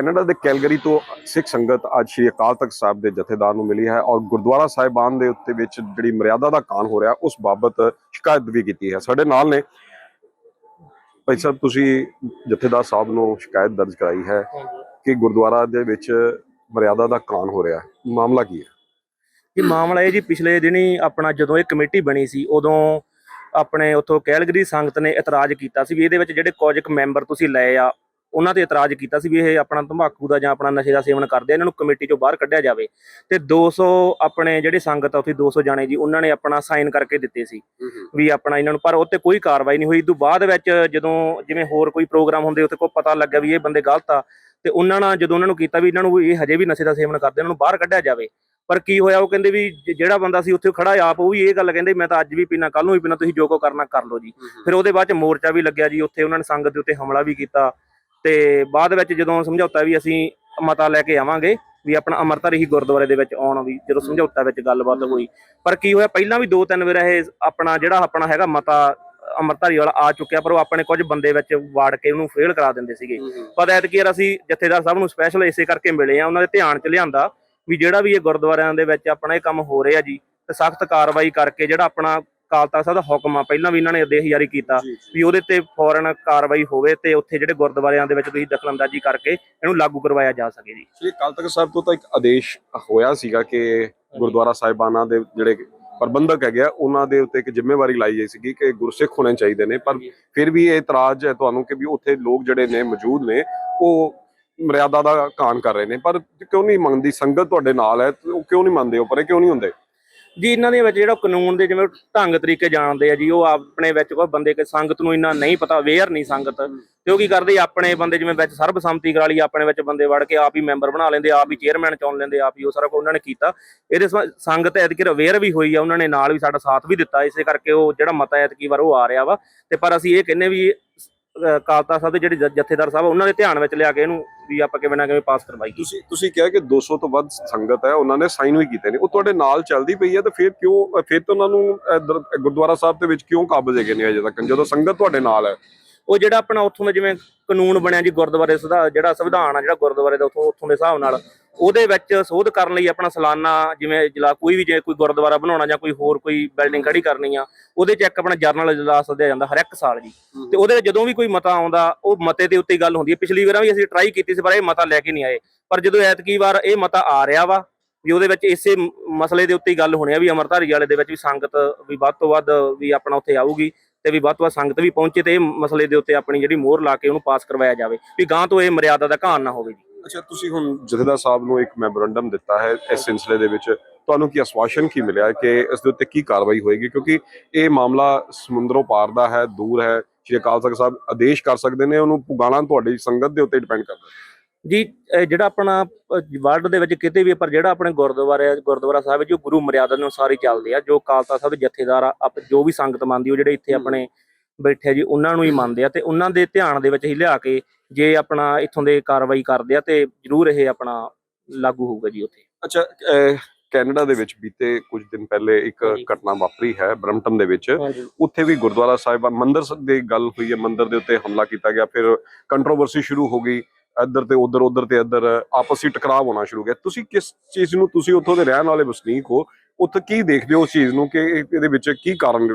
Canada ਦੇ Calgary ਤੋਂ ਸਿੱਖ ਸੰਗਤ ਅੱਜ ਸ਼੍ਰੀ ਅਕਾਲ ਤਖਤ ਸਾਹਿਬ ਦੇ ਜਥੇਦਾਰ ਨੂੰ ਮਿਲੀ ਹੈ ਔਰ ਗੁਰਦੁਆਰਾ ਸਾਹਿਬਾਨ ਦੇ ਉੱਤੇ ਵਿੱਚ ਜਿਹੜੀ ਮਰਿਆਦਾ ਦਾ ਕਾਨ ਹੋ ਰਿਹਾ, ਉਸ ਬਾਬਤ ਸ਼ਿਕਾਇਤ ਵੀ ਕੀਤੀ ਹੈ। ਸਾਡੇ ਨਾਲ ਨੇ ਭਾਈ ਸਾਹਿਬ, ਤੁਸੀਂ ਜਥੇਦਾਰ ਸਾਹਿਬ ਨੂੰ ਸ਼ਿਕਾਇਤ ਦਰਜ ਕਰਾਈ ਹੈ ਕਿ ਗੁਰਦੁਆਰਾ ਦੇ ਵਿੱਚ ਮਰਿਆਦਾ ਦਾ ਕਾਨ ਹੋ ਰਿਹਾ। ਹੈ ਮਾਮਲਾ ਕੀ ਹੈ? ਕਿ ਮਾਮਲਾ ਇਹ ਜੀ, ਪਿਛਲੇ ਦਿਨੀ ਆਪਣਾ ਜਦੋਂ ਇਹ ਕਮੇਟੀ ਬਣੀ ਸੀ, ਉਦੋਂ ਆਪਣੇ ਉੱਥੋਂ ਕੈਲਗਰੀ ਸੰਗਤ ਨੇ ਇਤਰਾਜ਼ ਕੀਤਾ ਸੀ ਵੀ ਇਹਦੇ ਵਿੱਚ ਜਿਹੜੇ ਕੁਝ ਮੈਂਬਰ ਤੁਸੀਂ ਲਏ ਆ ਉਹਨਾਂ ਤੇ ਇਤਰਾਜ਼ ਕੀਤਾ ਸੀ ਵੀ ਇਹ ਆਪਣਾ ਤੰਬਾਕੂ ਦਾ ਜਾਂ ਆਪਣਾ ਨਸ਼ੇ ਦਾ ਸੇਵਨ ਕਰਦੇ ਆ ਇਹਨਾਂ ਨੂੰ ਕਮੇਟੀ ਚੋਂ ਬਾਹਰ ਕੱਢਿਆ ਜਾਵੇ। ਤੇ 200 ਆਪਣੇ ਜਿਹੜੇ ਸੰਗਤ ਆ ਉੱਥੇ 200 ਜਾਣੇ ਜੀ ਉਹਨਾਂ ਨੇ ਆਪਣਾ ਸਾਈਨ ਕਰਕੇ ਦਿੱਤੇ ਸੀ ਵੀ ਆਪਣਾ ਇਹਨਾਂ ਨੂੰ ਪਰ ਉੱਤੇ ਕੋਈ ਕਾਰਵਾਈ ਨਹੀਂ ਹੋਈ। ਇਸ ਤੋਂ ਬਾਅਦ ਵਿੱਚ ਜਦੋਂ ਜਿਵੇਂ ਹੋਰ ਕੋਈ ਪ੍ਰੋਗਰਾਮ ਹੁੰਦੇ ਉੱਥੇ ਕੋਈ ਪਤਾ ਲੱਗਿਆ ਵੀ ਇਹ ਬੰਦੇ ਗਲਤ ਆ ਤੇ ਉਹਨਾਂ ਨਾਲ ਜਦੋਂ ਉਹਨਾਂ ਨੂੰ ਕੀਤਾ ਵੀ ਇਹਨਾਂ ਨੂੰ ਇਹ ਹਜੇ ਵੀ ਨਸ਼ੇ ਦਾ ਸੇਵਨ ਕਰਦੇ ਇਹਨਾਂ ਨੂੰ ਬਾਹਰ ਕੱਢਿਆ ਜਾਵੇ। ਪਰ ਕੀ ਹੋਇਆ ਉਹ ਕਹਿੰਦੇ ਵੀ ਜਿਹੜਾ ਬੰਦਾ ਸੀ ਉੱਥੇ ਖੜਾ ਆਪ ਉਹ ਵੀ ਇਹ ਗੱਲ ਕਹਿੰਦੇ ਮੈਂ ਤਾਂ ਅੱਜ ਵੀ ਪੀਣਾ ਕੱਲ ਨੂੰ ਵੀ ਪੀਣਾ ਤੁਸੀਂ ਜੋ ਕੋ ਕਰਨਾ ਕਰ ਲਓ ਜੀ। ਫਿਰ ਉਹਦੇ ਬਾਅਦ ਚ ਮੋਰਚਾ ਵੀ ਲੱਗਿਆ ਜੀ ਉੱਥੇ ਉਹਨਾਂ ਨੇ ਸੰਗਤ ਦੇ ਉੱਤੇ ਹਮਲਾ ਵੀ ਕੀਤਾ। ਤੇ ਬਾਅਦ ਵਿੱਚ ਜਦੋਂ ਸਮਝੌਤਾ ਵੀ ਅਸੀਂ ਮਤਾ ਲੈ ਕੇ ਆਵਾਂਗੇ ਵੀ ਆਪਣਾ ਅੰਮ੍ਰਿਤਸਰ ਹੀ ਗੁਰਦੁਆਰੇ ਦੇ ਵਿੱਚ ਆਉਣ ਵੀ ਜਦੋਂ ਸਮਝੌਤਾ ਵਿੱਚ ਗੱਲਬਾਤ ਹੋਈ। ਪਰ ਕੀ ਹੋਇਆ ਪਹਿਲਾਂ ਵੀ ਦੋ ਤਿੰਨ ਵਾਰ ਇਹ ਆਪਣਾ ਜਿਹੜਾ ਆਪਣਾ ਹੈਗਾ ਮਤਾ ਅੰਮ੍ਰਿਤਧਾਰੀ ਵਾਲਾ ਆ ਚੁੱਕਿਆ ਪਰ ਉਹ ਆਪਣੇ ਕੁਝ ਬੰਦੇ ਵਿੱਚ ਵਾੜ ਕੇ ਉਹਨੂੰ ਫੇਲ ਕਰਾ ਦਿੰਦੇ ਸੀਗੇ। ਪਰ ਐਤਕੀ ਯਾਰ ਅਸੀਂ ਜਥੇਦਾਰ ਸਾਹਿਬ ਨੂੰ ਸਪੈਸ਼ਲ ਇਸੇ ਕਰਕੇ ਮਿਲੇ ਆ ਉਹਨਾਂ ਦੇ ਧਿਆਨ 'ਚ ਲਿਆਂਦਾ ਵੀ ਜਿਹੜਾ ਵੀ ਇਹ ਗੁਰਦੁਆਰਿਆਂ ਦੇ ਵਿੱਚ ਆਪਣਾ ਇਹ ਕੰਮ ਹੋ ਰਿਹਾ ਜੀ ਤੇ ਸਖਤ ਕਾਰਵਾਈ ਕਰਕੇ ਜਿਹੜਾ ਆਪਣਾ ਅਕਾਲ ਤਖਤ ਸਾਹਿਬ ਦਾ ਹੁਕਮ ਆ। ਪਹਿਲਾਂ ਵੀ ਇਹਨਾਂ ਨੇ ਆਦੇਸ਼ ਜਾਰੀ ਕੀਤਾ ਵੀ ਉਹਦੇ ਤੇ ਫੌਰਨ ਕਾਰਵਾਈ ਹੋਵੇ ਤੇ ਉੱਥੇ ਜਿਹੜੇ ਗੁਰਦੁਆਰਿਆਂ ਦੇ ਵਿੱਚ ਤੁਸੀਂ ਦਖਲਅੰਦਾਜ਼ੀ ਕਰਕੇ ਇਹਨੂੰ ਲਾਗੂ ਕਰਵਾਇਆ ਜਾ ਸਕੇ ਜੀ। ਸ਼੍ਰੀ ਅਕਾਲ ਤਖਤ ਸਾਹਿਬ ਤੋਂ ਤਾਂ ਇੱਕ ਆਦੇਸ਼ ਹੋਇਆ ਸੀਗਾ ਕਿ ਗੁਰਦੁਆਰਾ ਸਾਹਿਬਾਨਾਂ ਦੇ ਜਿਹੜੇ ਪ੍ਰਬੰਧਕ ਹੈਗੇ ਆ ਉਹਨਾਂ ਦੇ ਉੱਤੇ ਇੱਕ ਜ਼ਿੰਮੇਵਾਰੀ ਲਾਈ ਗਈ ਸੀਗੀ ਕਿ ਗੁਰਸਿੱਖ ਹੋਣੇ ਚਾਹੀਦੇ ਨੇ। ਪਰ ਫਿਰ ਵੀ ਇਹ ਇਤਰਾਜ਼ ਹੈ ਤੁਹਾਨੂੰ ਕਿ ਵੀ ਉੱਥੇ ਲੋਕ ਜਿਹੜੇ ਨੇ ਮੌਜੂਦ ਨੇ ਉਹ ਮਰਿਆਦਾ ਦਾ ਕਾਨ ਕਰ ਰਹੇ ਨੇ। ਪਰ ਕਿਉਂ ਨਹੀਂ ਮੰਨਦੀ? ਸੰਗਤ ਤੁਹਾਡੇ ਨਾਲ ਹੈ ਉਹ ਕਿਉਂ ਨਹੀਂ ਮੰਨਦੇ? ਹੋ ਪਰ ਕਿਉਂ ਨਹੀਂ ਹੁੰਦੇ? ਜੀ ਇਹਨਾਂ ਦੇ ਵਿੱਚ ਜਿਹੜਾ ਕਾਨੂੰਨ ਦੇ ਜਿਵੇਂ ਢੰਗ ਤਰੀਕੇ ਜਾਣਦੇ ਆ ਜੀ ਉਹ ਆਪਣੇ ਵਿੱਚ ਕੋਈ ਬੰਦੇ ਕੇ ਸੰਗਤ ਨੂੰ ਇੰਨਾ ਨਹੀਂ ਪਤਾ ਅਵੇਅਰ ਨਹੀਂ ਸੰਗਤ। ਤੇ ਉਹ ਕੀ ਕਰਦੇ ਆਪਣੇ ਬੰਦੇ ਜਿਵੇਂ ਵਿੱਚ ਸਰਬਸੰਮਤੀ ਕਰਾ ਲਈ ਆਪਣੇ ਵਿੱਚ ਬੰਦੇ ਵੜ ਕੇ ਆਪ ਹੀ ਮੈਂਬਰ ਬਣਾ ਲੈਂਦੇ ਆਪ ਹੀ ਚੇਅਰਮੈਨ ਚੁਣ ਲੈਂਦੇ ਆਪ ਹੀ ਉਹ ਸਾਰਾ ਕੁਝ ਉਹਨਾਂ ਨੇ ਕੀਤਾ। ਇਹਦੇ ਸੰਗਤ ਐਤਕੀ ਅਵੇਅਰ ਵੀ ਹੋਈ ਆ ਉਹਨਾਂ ਨੇ ਨਾਲ ਵੀ ਸਾਡਾ ਸਾਥ ਵੀ ਦਿੱਤਾ ਇਸੇ ਕਰਕੇ ਉਹ ਜਿਹੜਾ ਮਤਾ ਐਤਕੀ ਵਾਰ ਉਹ ਆ ਰਿਹਾ ਵਾ। ਤੇ ਪਰ ਅਸੀਂ ਇਹ ਕਹਿੰਨੇ ਵੀ ਕਾਲਤਾ ਸਾਹਿਬ ਦੇ ਜਿਹੜੇ ਜਥੇਦਾਰ ਸਾਹਿਬ ਉਹਨਾਂ ਦੇ ਧਿਆਨ ਵਿੱਚ ਲਿਆ ਕੇ ਇਹਨੂੰ ਵੀ ਆਪਾਂ ਕਿਵੇਂ ਨਾ ਕਿਵੇਂ ਪਾਸ ਕਰਵਾਈਏ ਤੁਸੀਂ ਤੁਸੀਂ ਕਿਹਾ ਕਿ 200 ਤੋਂ ਵੱਧ ਸੰਗਤ ਹੈ, ਉਹਨਾਂ ਨੇ ਸਾਈਨ ਵੀ ਕੀਤੇ ਨੇ। ਉਹ ਤੁਹਾਡੇ ਨਾਲ ਚੱਲਦੀ ਪਈ ਹੈ ਤੇ ਫਿਰ ਕਿਉਂ, ਫਿਰ ਤਾਂ ਉਹਨਾਂ ਨੂੰ ਗੁਰਦੁਆਰਾ ਸਾਹਿਬ ਦੇ ਵਿੱਚ ਕਿਉਂ ਕਾਬਜ਼ ਹੈਗੇ ਨੇ ਅਜੇ ਤੱਕ? ਜਦੋਂ ਸੰਗਤ ਤੁਹਾਡੇ ਨਾਲ ਹੈ। ਉਹ ਜਿਹੜਾ ਆਪਣਾ ਉੱਥੋਂ ਦਾ ਜਿਵੇਂ ਕਾਨੂੰਨ ਬਣਿਆ ਜੀ ਗੁਰਦੁਆਰੇ ਸੁਧਾ ਜਿਹੜਾ ਸੰਵਿਧਾਨ ਆ ਜਿਹੜਾ ਗੁਰਦੁਆਰੇ ਦਾ ਉੱਥੋਂ ਉੱਥੋਂ ਦੇ ਹਿਸਾਬ ਨਾਲ ਉਹਦੇ ਵਿੱਚ ਸੋਧ ਕਰਨ ਲਈ ਆਪਣਾ ਸਾਲਾਨਾ ਜਿਵੇਂ ਇਜਲਾਸ ਕੋਈ ਵੀ ਜੇ ਕੋਈ ਗੁਰਦੁਆਰਾ ਬਣਾਉਣਾ ਜਾਂ ਕੋਈ ਹੋਰ ਕੋਈ ਬਿਲਡਿੰਗ ਖੜੀ ਕਰਨੀ ਆ ਉਹਦੇ ਚ ਇੱਕ ਆਪਣਾ ਜਰਨਲ ਇਜਲਾਸ ਸੱਦਿਆ ਜਾਂਦਾ ਹਰ ਇੱਕ ਸਾਲ ਜੀ। ਤੇ ਉਹਦੇ ਵਿੱਚ ਜਦੋਂ ਵੀ ਕੋਈ ਮਤਾ ਆਉਂਦਾ ਉਹ ਮਤੇ ਦੇ ਉੱਤੇ ਗੱਲ ਹੁੰਦੀ ਹੈ ਪਿਛਲੀ ਵਾਰਾਂ ਵੀ ਅਸੀਂ ਟਰਾਈ ਕੀਤੀ ਸੀ ਪਰ ਇਹ ਮਤਾ ਲੈ ਕੇ ਨਹੀਂ ਆਏ। ਪਰ ਜਦੋਂ ਐਤਕੀ ਵਾਰ ਇਹ ਮਤਾ ਆ ਰਿਹਾ ਵਾ ਵੀ ਉਹਦੇ ਵਿੱਚ ਇਸੇ ਮਸਲੇ ਦੇ ਉੱਤੇ ਗੱਲ ਹੋਣੀ ਆ ਵੀ ਅਮਰਧਾਰੀ ਵਾਲੇ ਦੇ ਵਿੱਚ ਵੀ ਸੰਗਤ ਵੀ ਵੱਧ ਤੋਂ ਵੱਧ ਵੀ ਆਪਣਾ ਉੱਥੇ ਆਊਗੀ। ਤੇ ਵੀ ਵੱਧ ਤੋਂ ਵੱਧ ਸੰਗਤ ਵੀ ਪਹੁੰਚੇ ਤੇ ਇਹ ਮਸਲੇ ਦੇ ਉੱਤੇ ਆਪਣੀ ਜਿਹੜੀ ਮੋਹਰ ਲਾ ਕੇ ਉਹਨੂੰ ਪਾਸ ਕਰਵਾਇਆ ਜਾਵੇ ਵੀ ਗਾਂ ਤੋਂ ਇਹ ਮਰਿਆਦਾ ਦਾ ਘਾਣ ਨਾ ਹੋਵੇ ਜੀ। ਅੱਛਾ, ਤੁਸੀਂ ਹੁਣ ਜਥੇਦਾਰ ਸਾਹਿਬ ਨੂੰ ਇੱਕ ਮੈਮੋਰੰਡਮ ਦਿੱਤਾ ਹੈ ਇਸ ਸਿਲਸਿਲੇ ਦੇ ਵਿੱਚ। ਤੁਹਾਨੂੰ ਕੀ ਆਸ਼ਵਾਸਨ ਕੀ ਮਿਲਿਆ ਕਿ ਇਸ ਦੇ ਉੱਤੇ ਕੀ ਕਾਰਵਾਈ ਹੋਏਗੀ? ਕਿਉਂਕਿ ਇਹ ਮਾਮਲਾ ਸਮੁੰਦਰੋਂ ਪਾਰ ਦਾ ਹੈ, ਦੂਰ ਹੈ। ਸ਼੍ਰੀ ਅਕਾਲ ਤਖਤ ਸਾਹਿਬ ਆਦੇਸ਼ ਕਰ ਸਕਦੇ ਨੇ, ਉਹਨੂੰ ਪੁਗਾਣਾ ਤੁਹਾਡੀ ਸੰਗਤ ਦੇ ਉੱਤੇ ਡਿਪੈਂਡ ਕਰਦਾ ਹੈ। ਜੀ ਜਿਹੜਾ ਆਪਣਾ ਵਰਲਡ ਦੇ ਵਿੱਚ ਕਿਤੇ ਵੀ ਪਰ ਜਿਹੜਾ ਆਪਣੇ ਗੁਰਦੁਆਰੇ ਗੁਰਦੁਆਰਾ ਸਾਹਿਬ ਜੋ ਗੁਰੂ ਮਰਿਆਦਾ ਦੇ ਅਨੁਸਾਰ ਹੀ ਚੱਲਦੇ ਆ ਜੋ ਕਾਲਤਾ ਸਾਹਿਬ ਦੇ ਜਥੇਦਾਰ ਆ ਜੋ ਵੀ ਸੰਗਤ ਮੰਨਦੀ ਉਹ ਜਿਹੜੇ ਇੱਥੇ ਆਪਣੇ ਬੈਠੇ ਜੀ ਉਹਨਾਂ ਨੂੰ ਹੀ ਮੰਨਦੇ ਆ ਤੇ ਉਹਨਾਂ ਦੇ ਧਿਆਨ ਦੇ ਵਿੱਚ ਹੀ ਲਿਆ ਕੇ ਜੇ ਆਪਣਾ ਇੱਥੋਂ ਦੇ ਕਾਰਵਾਈ ਕਰਦੇ ਆ ਤੇ ਜ਼ਰੂਰ ਇਹ ਆਪਣਾ ਲਾਗੂ ਹੋਊਗਾ ਜੀ ਉੱਥੇ। ਅੱਛਾ ਕੈਨੇਡਾ ਦੇ ਵਿੱਚ ਬੀਤੇ ਕੁਝ ਦਿਨ ਪਹਿਲੇ ਇੱਕ। ਘਟਨਾ ਵਾਪਰੀ ਹੈ ਬ੍ਰਮਟਨ ਦੇ ਵਿੱਚ। ਉੱਥੇ ਵੀ ਗੁਰਦੁਆਰਾ ਸਾਹਿਬ ਮੰਦਿਰ ਦੀ ਗੱਲ ਹੋਈ ਹੈ ਮੰਦਿਰ ਦੇ ਉੱਤੇ ਹਮਲਾ ਕੀਤਾ ਗਿਆ ਫਿਰ ਕੰਟਰੋਵਰਸੀ ਸ਼ੁਰੂ ਹੋ ਗਈ। ਇੱਧਰ ਤੇ ਉੱਧਰ ਉੱਧਰ ਤੇ ਇੱਧਰ ਆਪਸੀ ਟਕਰਾਅ ਹੋਣਾ ਸ਼ੁਰੂ ਹੋ ਗਿਆ। ਤੁਸੀਂ ਕਿਸ ਚੀਜ਼ ਨੂੰ ਤੁਸੀਂ ਉੱਥੋਂ ਦੇ ਰਹਿਣ ਵਾਲੇ ਵਸਨੀਕ ਹੋ ਉੱਥੇ ਕੀ ਦੇਖਦੇ ਹੋ ਉਸ ਚੀਜ਼ ਨੂੰ ਕਿ ਇਹ- ਇਹਦੇ ਵਿੱਚ ਕੀ ਕਾਰਨ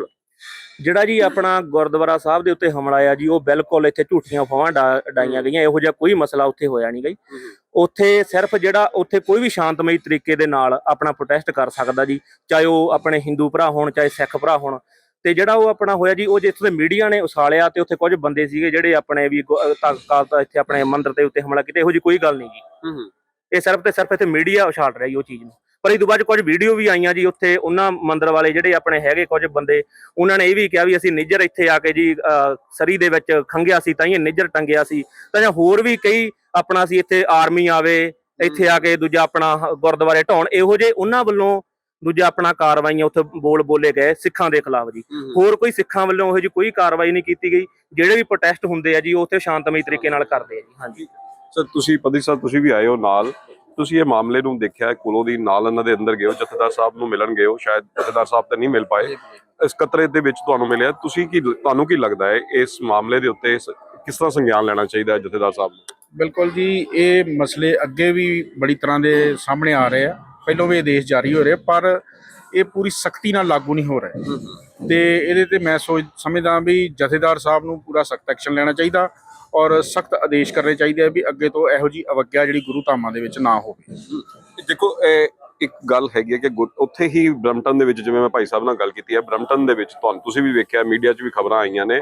ਜਿਹੜਾ ਜੀ ਆਪਣਾ ਗੁਰਦੁਆਰਾ ਸਾਹਿਬ ਦੇ ਉੱਤੇ ਹਮਲਾ ਆ ਜੀ ਉਹ ਬਿਲਕੁਲ ਇੱਥੇ ਝੂਠੀਆਂ ਫਵਾਂ ਡਾਈਆਂ ਗਈਆਂ ਇਹੋ ਜਿਹਾ ਕੋਈ ਮਸਲਾ ਉੱਥੇ ਹੋਇਆ ਨਹੀਂ ਗਈ। ਉੱਥੇ ਸਿਰਫ ਜਿਹੜਾ ਉੱਥੇ ਕੋਈ ਵੀ ਸ਼ਾਂਤਮਈ ਤਰੀਕੇ ਦੇ ਨਾਲ ਆਪਣਾ ਪ੍ਰੋਟੈਸਟ ਕਰ ਸਕਦਾ ਜੀ ਚਾਹੇ ਉਹ ਆਪਣੇ ਹਿੰਦੂ ਭਰਾ ਹੋਣ ਚਾਹੇ ਸਿੱਖ ਭਰਾ ਹੋਣ ਤੇ ਜਿਹੜਾ ਉਹ ਆਪਣਾ ਹੋਇਆ ਜੀ ਉਹ ਜਿੱਥੇ ਮੀਡੀਆ ਨੇ ਉਸਾਲਿਆ ਤੇ ਉੱਥੇ ਕੁਝ ਬੰਦੇ ਸੀਗੇ ਜਿਹੜੇ ਆਪਣੇ ਵੀ ਗੁ- ਅਹ ਤਾ- ਕਾਲ ਤਾਂ ਇੱਥੇ ਆਪਣੇ ਮੰਦਿਰ ਦੇ ਉੱਤੇ ਹਮਲਾ ਕੀਤਾ ਇਹੋ ਜੀ ਕੋਈ ਗੱਲ ਨਹੀਂ ਜੀ। ਇਹ ਸਿਰਫ ਤੇ ਸਿਰਫ ਇੱਥੇ ਮੀਡੀਆ ਉਛਾਲ ਰਿਹਾ ਜੀ ਉਹ ਚੀਜ਼ ਨੂੰ। ਪਰ ਇਹ ਤੋਂ ਬਾਅਦ ਕੁਝ ਵੀਡੀਓ ਵੀ ਆਈਆਂ ਜੀ ਉੱਥੇ ਉਹਨਾਂ ਮੰਦਿਰ ਵਾਲੇ ਜਿਹੜੇ ਆਪਣੇ ਹੈਗੇ ਕੁਝ ਬੰਦੇ ਉਹਨਾਂ ਨੇ ਇਹ ਵੀ ਕਿਹਾ ਵੀ ਅਸੀਂ ਨਿੱਜਰ ਇੱਥੇ ਆ ਕੇ ਜੀ ਸਰੀ ਦੇ ਵਿੱਚ ਖੰਗਿਆ ਸੀ ਤਾਂ ਇਹ ਨਿੱਜਰ ਟੰਗਿਆ ਸੀ। ਤਾਂ ਜਾਂ ਹੋਰ ਵੀ ਕਈ ਆਪਣਾ ਸੀ ਇੱਥੇ ਆਰਮੀ ਆਵੇ ਇੱਥੇ ਆ ਕੇ ਦੂਜਾ ਆਪਣਾ ਹ- ਗੁਰਦੁਆਰੇ ਢਾਉਣ ਇਹੋ ਜਿਹੇ ਉਹਨਾਂ ਵੱਲੋਂ ਦੂਜਾ ਆਪਣਾ ਕਾਰਵਾਈਆਂ ਉੱਥੇ ਬੋਲ ਬੋਲੇ ਗਏ ਸਿੱਖਾਂ ਦੇ ਖਿਲਾਫ ਜੀ। ਹੋਰ ਕੋਈ ਸਿੱਖਾਂ ਵੱਲੋਂ ਇਹੋ ਜਿਹੀ ਕੋਈ ਕਾਰਵਾਈ ਨਹੀਂ ਕੀਤੀ ਗਈ। ਜਿਹੜੇ ਵੀ ਪ੍ਰੋਟੈਸਟ ਹੁੰਦੇ ਆ ਜੀ ਉੱਥੇ ਸ਼ਾਂਤਮਈ ਤਰੀਕੇ ਨਾਲ ਕਰਦੇ ਆ ਜੀ ਹਾਂਜੀ। ਸਰ ਤੁਸੀਂ ਪਦੀ ਸਾਹਿਬ ਤੁਸੀਂ ਵੀ ਆਏ ਹੋ ਨਾਲ। ਤੁਸੀਂ ਇਹ ਮਾਮਲੇ ਨੂੰ ਦੇਖਿਆ ਕੋਲੋਂ ਦੀ ਨਾਲ ਇਹਨਾਂ ਦੇ ਅੰਦਰ ਗਏ ਹੋ ਜਥੇਦਾਰ ਸਾਹਿਬ ਨੂੰ ਮਿਲਣ ਗਏ ਹੋ ਸ਼ਾਇਦ ਜਥੇਦਾਰ ਸਾਹਿਬ ਤਾਂ ਨਹੀਂ ਮਿਲ ਪਾਏ। ਇਸ ਕਤਰੇ ਦੇ ਵਿੱਚ ਤੁਹਾਨੂੰ ਮਿਲਿਆ। ਤੁਸੀਂ ਕੀ ਤੁਹਾਨੂੰ ਕੀ ਲੱਗਦਾ ਹੈ ਇਸ ਮਾਮਲੇ ਦੇ ਉੱਤੇ ਕਿਸ ਤਰ੍ਹਾਂ ਸੰਗਿਆਨ ਲੈਣਾ ਚਾਹੀਦਾ ਹੈ ਜਥੇਦਾਰ ਸਾਹਿਬ ਨੂੰ? ਬਿਲਕੁਲ ਜੀ ਇਹ ਮਸਲੇ ਅੱਗੇ ਵੀ ਬੜੀ ਤਰ੍ਹਾਂ ਦੇ ਸਾਹਮਣੇ ਆ ਰਹੇ ਆ। ਪਹਿਲੋਂ ਵੀ ਆਦੇਸ਼ ਜਾਰੀ ਹੋ ਰਹੇ ਪਰ ਇਹ ਪੂਰੀ ਸਖਤੀ ਨਾਲ ਲਾਗੂ ਨਹੀਂ ਹੋ ਰਹੇ। ਤੇ ਇਹਦੇ ਤੇ ਮੈਂ ਸੋਚ ਸਮਝਦਾ ਵੀ ਜਥੇਦਾਰ ਸਾਹਿਬ ਨੂੰ ਪੂਰਾ ਸਖਤ ਐਕਸ਼ਨ ਲੈਣਾ ਚਾਹੀਦਾ ਔਰ ਸਖਤ ਆਦੇਸ਼ ਕਰਨੇ ਚਾਹੀਦੇ ਆ ਵੀ ਅੱਗੇ ਤੋਂ ਇਹੋ ਜੀ ਅਵਗਿਆ ਜਿਹੜੀ ਗੁਰੂ ਧਾਮਾਂ ਦੇ ਵਿੱਚ ਨਾ ਹੋਵੇ। ਦੇਖੋ ਇਹ ਇੱਕ ਗੱਲ ਹੈਗੀ ਹੈ ਕਿ ਉੱਥੇ ਹੀ ਬ੍ਰਮਟਨ ਦੇ ਵਿੱਚ ਜਿਵੇਂ ਮੈਂ ਭਾਈ ਸਾਹਿਬ ਨਾਲ ਗੱਲ ਕੀਤੀ ਹੈ ਬ੍ਰਮਟਨ ਦੇ ਵਿੱਚ ਤੁਹਾਨੂੰ ਤੁਸੀਂ ਵੀ ਵੇਖਿਆ ਮੀਡੀਆ 'ਚ ਵੀ ਖਬਰਾਂ ਆਈਆਂ ਨੇ।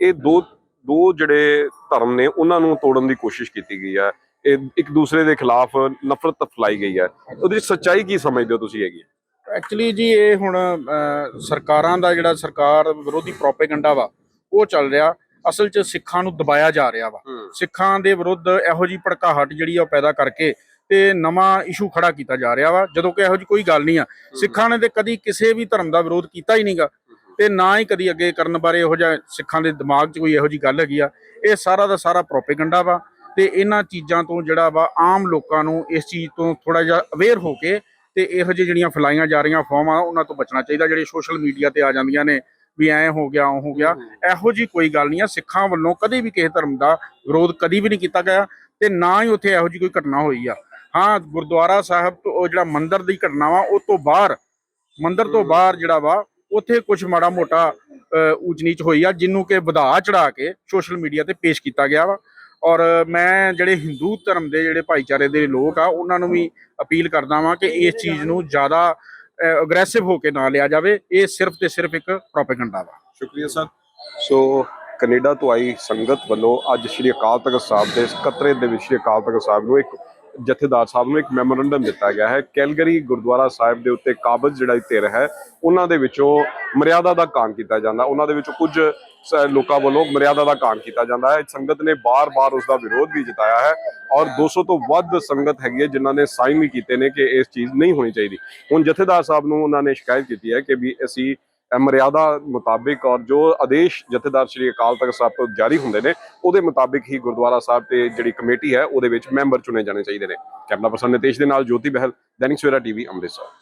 ਇਹ ਦੋ ਦੋ ਜਿਹੜੇ ਧਰਮ ਨੇ ਉਹਨਾਂ ਨੂੰ ਤੋੜਨ ਦੀ ਕੋਸ਼ਿਸ਼ ਕੀਤੀ ਗਈ ਹੈ। ਇਹ ਇੱਕ ਦੂਸਰੇ ਦੇ ਖਿਲਾਫ ਨਫ਼ਰਤ ਫੈਲਾਈ ਗਈ ਹੈ। ਉਹਦੀ ਸੱਚਾਈ ਕੀ ਸਮਝਦੇ ਹੋ ਤੁਸੀਂ ਹੈਗੀ? ਐਕਚੁਅਲੀ ਜੀ ਇਹ ਹੁਣ ਸਰਕਾਰਾਂ ਦਾ ਜਿਹੜਾ ਸਰਕਾਰ ਵਿਰੋਧੀ ਪ੍ਰੋਪੇਗੈਂਡਾ ਵਾ ਉਹ ਚੱਲ ਰਿਹਾ। ਅਸਲ 'ਚ ਸਿੱਖਾਂ ਨੂੰ ਦਬਾਇਆ ਜਾ ਰਿਹਾ ਵਾ। ਸਿੱਖਾਂ ਦੇ ਵਿਰੁੱਧ ਇਹੋ ਜੀ ਭੜਕਾਹਟ ਜਿਹੜੀ ਆ ਉਹ ਪੈਦਾ ਕਰਕੇ ਤੇ ਨਵਾਂ ਇਸ਼ੂ ਖੜਾ ਕੀਤਾ ਜਾ ਰਿਹਾ ਵਾ। ਜਦੋਂ ਕਿ ਇਹੋ ਜੀ ਕੋਈ ਗੱਲ ਨਹੀਂ ਆ। ਸਿੱਖਾਂ ਨੇ ਤੇ ਕਦੀ ਕਿਸੇ ਵੀ ਧਰਮ ਦਾ ਵਿਰੋਧ ਕੀਤਾ ਹੀ ਨਹੀਂਗਾ। ਤੇ ਨਾ ਹੀ ਕਦੀ ਅੱਗੇ ਕਰਨ ਬਾਰੇ ਇਹੋ ਜਿਹਾ ਸਿੱਖਾਂ ਦੇ ਦਿਮਾਗ 'ਚ ਕੋਈ ਇਹੋ ਜੀ ਗੱਲ ਹੈਗੀ ਆ। ਇਹ ਸਾਰਾ ਦਾ ਸਾਰਾ ਪ੍ਰੋਪੇਗੈਂਡਾ ਵਾ। ਤੇ ਇਹਨਾਂ ਚੀਜ਼ਾਂ ਤੋਂ ਜਿਹੜਾ ਵਾ ਆਮ ਲੋਕਾਂ ਨੂੰ ਇਸ ਚੀਜ਼ ਤੋਂ ਥੋੜਾ ਜਿਹਾ ਅਵੇਅਰ ਹੋ ਕੇ ਤੇ ਇਹੋ ਜਿਹੀ ਜਿਹੜੀਆਂ ਫਲਾਈਆਂ ਜਾ ਰਹੀਆਂ ਫੋਮਾਂ ਉਹਨਾਂ ਤੋਂ ਬਚਣਾ ਚਾਹੀਦਾ। ਜਿਹੜੇ ਸੋਸ਼ਲ ਮੀਡੀਆ ਤੇ ਆ ਜਾਂਦੀਆਂ ਨੇ ਵੀ ਐ ਹੋ ਗਿਆ ਉਹ ਹੋ ਗਿਆ ਇਹੋ ਜੀ ਕੋਈ ਗੱਲ ਨਹੀਂ ਆ। ਸਿੱਖਾਂ ਵੱਲੋਂ ਕਦੇ ਵੀ ਕਿਸੇ ਧਰਮ ਦਾ ਵਿਰੋਧ ਕਦੀ ਵੀ ਨਹੀਂ ਕੀਤਾ ਗਿਆ ਤੇ ਨਾ ਹੀ ਉੱਥੇ ਇਹੋ ਜੀ ਕੋਈ ਘਟਨਾ ਹੋਈ ਆ। ਹਾਂ ਗੁਰਦੁਆਰਾ ਸਾਹਿਬ ਤੋਂ ਉਹ ਜਿਹੜਾ ਮੰਦਿਰ ਦੀ ਘਟਨਾ ਵਾ ਉਹ ਤੋਂ ਬਾਹਰ ਮੰਦਿਰ ਤੋਂ ਬਾਹਰ ਜਿਹੜਾ ਵਾ ਉੱਥੇ ਕੁਝ ਮਾੜਾ ਮੋਟਾ ਊਚ ਨੀਚ ਹੋਈ ਆ ਜਿਹਨੂੰ ਕਿ ਵਧਾ ਚੜਾ ਕੇ ਸੋਸ਼ਲ ਮੀਡੀਆ ਤੇ ਪੇਸ਼ ਕੀਤਾ ਗਿਆ ਵਾ। ਔਰ ਮੈਂ ਜਿਹੜੇ ਹਿੰਦੂ ਧਰਮ ਦੇ ਜਿਹੜੇ ਭਾਈਚਾਰੇ ਦੇ ਲੋਕ ਆ, ਉਹਨਾਂ ਨੂੰ ਵੀ ਅਪੀਲ ਕਰਦਾ ਵਾਂ ਕਿ ਇਸ ਚੀਜ਼ ਨੂੰ ਜ਼ਿਆਦਾ ਅਗਰੈਸਿਵ ਹੋ ਕੇ ਨਾ ਲਿਆ ਜਾਵੇ। ਇਹ ਸਿਰਫ ਤੇ ਸਿਰਫ ਇੱਕ ਪ੍ਰੋਪੇਗੈਂਡਾ ਵਾ। ਸ਼ੁਕਰੀਆ ਸਰ। ਸੋ, ਕੈਨੇਡਾ ਤੋਂ ਆਈ ਸੰਗਤ ਵੱਲੋਂ ਅੱਜ ਸ਼੍ਰੀ ਅਕਾਲ ਤਖਤ ਸਾਹਿਬ ਦੇ ਸਕੱਤਰੇ ਦੇ ਵਿੱਚ ਸ਼੍ਰੀ ਅਕਾਲ ਤਖਤ ਸਾਹਿਬ ਨੂੰ ਇੱਕ ਜਥੇਦਾਰ ਸਾਹਿਬ ਨੂੰ ਇੱਕ ਮੈਮੋਰੰਡਮ ਦਿੱਤਾ ਗਿਆ ਹੈ। ਕੈਲਗਰੀ ਗੁਰਦੁਆਰਾ ਸਾਹਿਬ ਦੇ ਉੱਤੇ ਕਾਬਜ਼ ਜਿਹੜਾ ਧਿਰ ਹੈ, ਉਹਨਾਂ ਦੇ ਵਿੱਚੋਂ ਮਰਿਆਦਾ ਦਾ ਕਾਨ ਕੀਤਾ ਜਾਂਦਾ। ਉਹਨਾਂ ਦੇ ਵਿੱਚੋਂ ਕੁਝ ਲੋਕਾਂ ਵੱਲੋਂ ਮਰਿਆਦਾ ਦਾ ਕਾਨ ਕੀਤਾ ਜਾਂਦਾ ਹੈ। ਸੰਗਤ ਨੇ ਬਾਰ-ਬਾਰ ਉਸ ਦਾ ਵਿਰੋਧ ਵੀ ਜਤਾਇਆ ਹੈ ਔਰ 200 ਤੋਂ ਵੱਧ ਸੰਗਤ ਹੈਗੀ ਹੈ, ਜਿਨ੍ਹਾਂ ਨੇ ਸਾਈਨ ਵੀ ਕੀਤੇ ਨੇ ਕਿ ਇਸ ਚੀਜ਼ ਨਹੀਂ ਹੋਣੀ ਚਾਹੀਦੀ। ਹੁਣ ਜਥੇਦਾਰ ਸਾਹਿਬ ਨੂੰ ਉਹਨਾਂ ਨੇ ਸ਼ਿਕਾਇਤ ਕੀਤੀ ਹੈ ਕਿ ਵੀ ਅਸੀਂ ਮਰਿਆਦਾ ਮੁਤਾਬਿਕ ਔਰ ਜੋ ਆਦੇਸ਼ ਜਥੇਦਾਰ ਸ਼੍ਰੀ ਅਕਾਲ ਤਖਤ ਸਾਹਿਬ ਤੋਂ ਜਾਰੀ ਹੁੰਦੇ ਨੇ, ਉਹਦੇ ਮੁਤਾਬਿਕ ਹੀ ਗੁਰਦੁਆਰਾ ਸਾਹਿਬ ਤੇ ਜਿਹੜੀ ਕਮੇਟੀ ਹੈ, ਉਹਦੇ ਵਿੱਚ ਮੈਂਬਰ ਚੁਣੇ ਜਾਣੇ ਚਾਹੀਦੇ ਨੇ। ਕੈਮਰਾ ਪਰਸਨ ਨਿਤੇਸ਼ ਦੇ ਨਾਲ ਜੋਤੀ ਬਹਿਲ, ਦੈਨਿਕ ਸਵੇਰਾ ਟੀਵੀ, ਅੰਮ੍ਰਿਤਸਰ।